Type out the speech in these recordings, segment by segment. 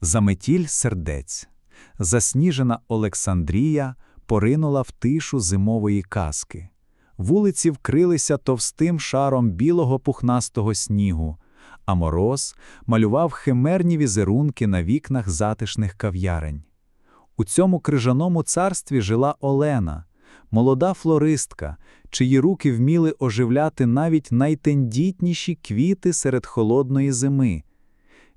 Заметіль сердець. Засніжена Олександрія поринула в тишу зимової казки. Вулиці вкрилися товстим шаром білого пухнастого снігу, а мороз малював химерні візерунки на вікнах затишних кав'ярень. У цьому крижаному царстві жила Олена, молода флористка, чиї руки вміли оживляти навіть найтендітніші квіти серед холодної зими.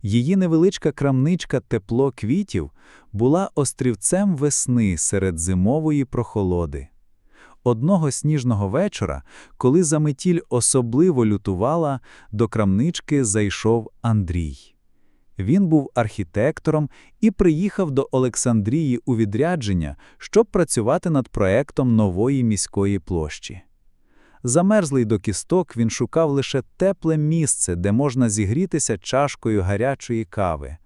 Її невеличка крамничка тепло квітів була острівцем весни серед зимової прохолоди. Одного сніжного вечора, коли заметіль особливо лютувала, до крамнички зайшов Андрій. Він був архітектором і приїхав до Олександрії у відрядження, щоб працювати над проектом нової міської площі. Замерзлий до кісток, він шукав лише тепле місце, де можна зігрітися чашкою гарячої кави.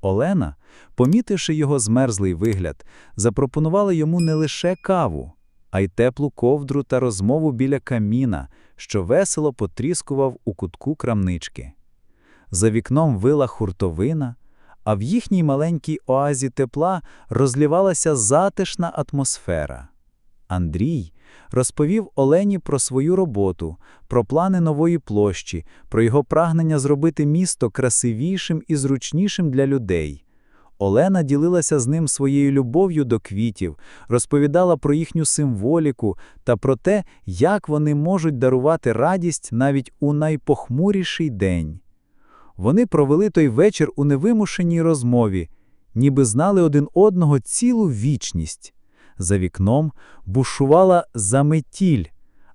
Олена, помітивши його змерзлий вигляд, запропонувала йому не лише каву, а й теплу ковдру та розмову біля каміна, що весело потріскував у кутку крамнички. За вікном вила хуртовина, а в їхній маленькій оазі тепла розлівалася затишна атмосфера. Андрій розповів Олені про свою роботу, про плани нової площі, про його прагнення зробити місто красивішим і зручнішим для людей. Олена ділилася з ним своєю любов'ю до квітів, розповідала про їхню символіку та про те, як вони можуть дарувати радість навіть у найпохмуріший день. Вони провели той вечір у невимушеній розмові, ніби знали один одного цілу вічність. За вікном бушувала заметіль,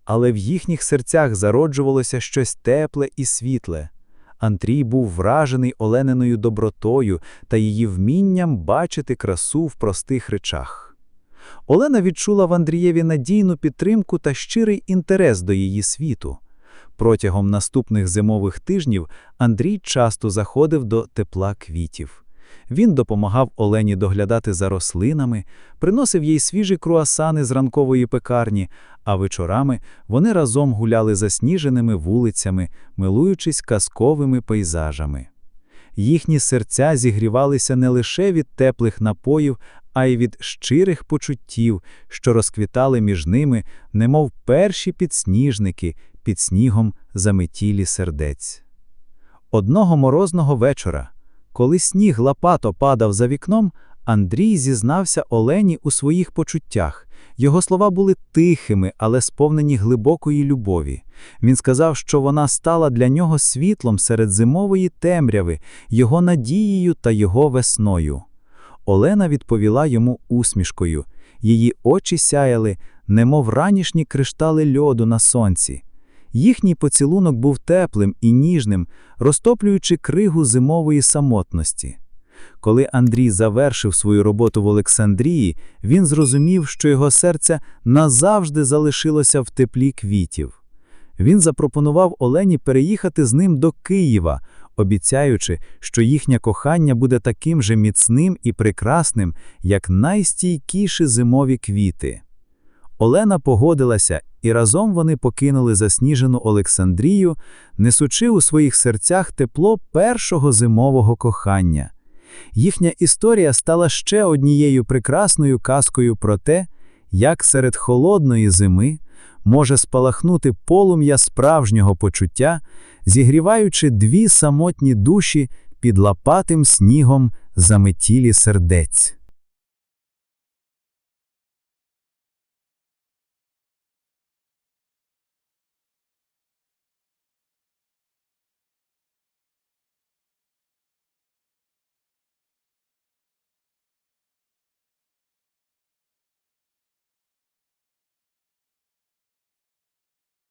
але в їхніх серцях зароджувалося щось тепле і світле. Андрій був вражений Олениною добротою та її вмінням бачити красу в простих речах. Олена відчула в Андрієві надійну підтримку та щирий інтерес до її світу. Протягом наступних зимових тижнів Андрій часто заходив до тепла квітів. Він допомагав Олені доглядати за рослинами, приносив їй свіжі круасани з ранкової пекарні, а вечорами вони разом гуляли засніженими вулицями, милуючись казковими пейзажами. Їхні серця зігрівалися не лише від теплих напоїв, а й від щирих почуттів, що розквітали між ними, немов перші підсніжники під снігом заметілі сердець. Одного морозного вечора, коли сніг лопато падав за вікном, Андрій зізнався Олені у своїх почуттях. Його слова були тихими, але сповнені глибокої любові. Він сказав, що вона стала для нього світлом серед зимової темряви, його надією та його весною. Олена відповіла йому усмішкою. Її очі сяяли, немов ранішні криштали льоду на сонці. Їхній поцілунок був теплим і ніжним, розтоплюючи кригу зимової самотності. Коли Андрій завершив свою роботу в Олександрії, він зрозумів, що його серце назавжди залишилося в теплі квітів. Він запропонував Олені переїхати з ним до Києва, обіцяючи, що їхнє кохання буде таким же міцним і прекрасним, як найстійкіші зимові квіти. Олена погодилася, і разом вони покинули засніжену Олександрію, несучи у своїх серцях тепло першого зимового кохання. Їхня історія стала ще однією прекрасною казкою про те, як серед холодної зими може спалахнути полум'я справжнього почуття, зігріваючи дві самотні душі під лапатим снігом заметілі сердець.